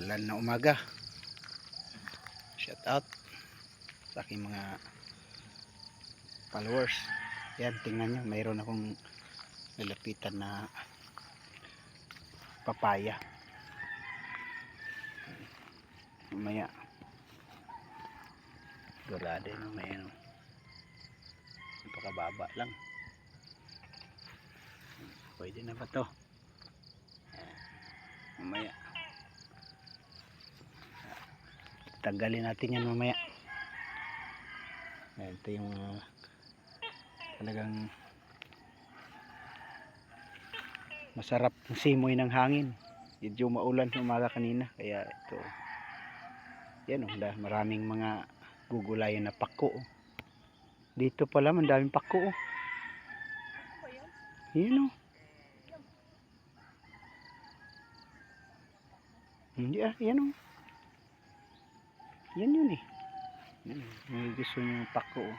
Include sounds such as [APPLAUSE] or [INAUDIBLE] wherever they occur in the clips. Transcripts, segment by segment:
Maulan na umaga. Shout out sa aking mga followers. Yan, tingnan nyo. Mayroon akong nalapitan na papaya. Mamaya. Gulada yun mamaya. No? Napakababa lang. Pwede na ba to? Mamaya. Tanggalin natin yan mamaya. Ayan, ito yung uh, talagang masarap ang simoy ng hangin. Medyo maulan umaga kanina. Kaya ito. Yan oh, maraming mga gugulayan na pako. oh. Dito pala, ang daming pako. oh. Yan oh. Hindi ah, yan oh. Yan yun eh. Yan, may gusto nyo yung pako. oh.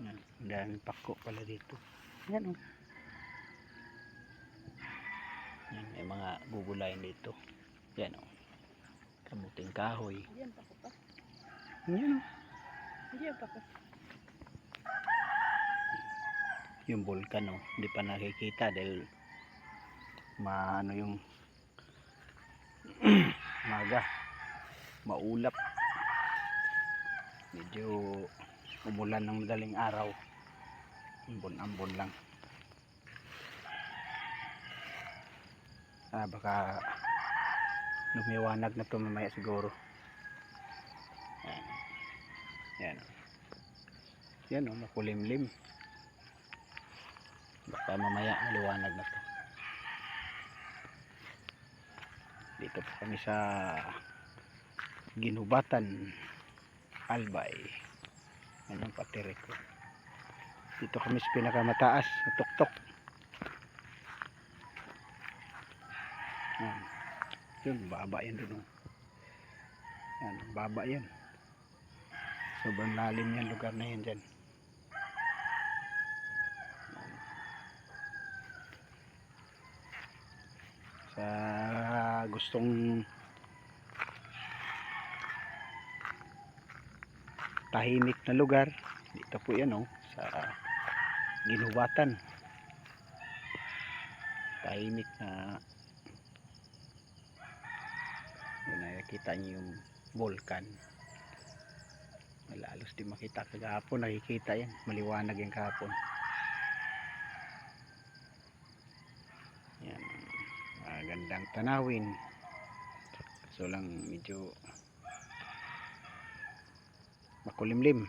Yan, ang daming pako pala dito. Yan oh. Yan, may mga gugulayan dito. Yan oh. Kamuting kahoy. Diyan pa ko pa. Yan oh. Diyan pa ko. Yung vulkan oh. Hindi pa nakikita dahil maano yung [CLEARS THROAT] maga maulap. Medyo umulan ng madaling araw. Ambon-ambon lang. Ah baka lumiwanag na to siguro. Yan yan yan oh makulimlim. Baka mamaya maliwanag na to. Dito po kami sa Ginubatan Albay. Yan ang patire ko? Dito kami sa pinakamataas na tuktok. Yan. Yun baba yan dun oh. yan baba yan. Sobrang lalim yan lugar na yan dyan. Sa gustong tahimik na lugar. Dito po yan oh sa ginubatan tahimik na yun nakikita niyo yung volcan malalos di makita. Kagahapon nakikita yan. Maliwanag yan kahapon. Yan. Magandang tanawin. So lang medyo makulimlim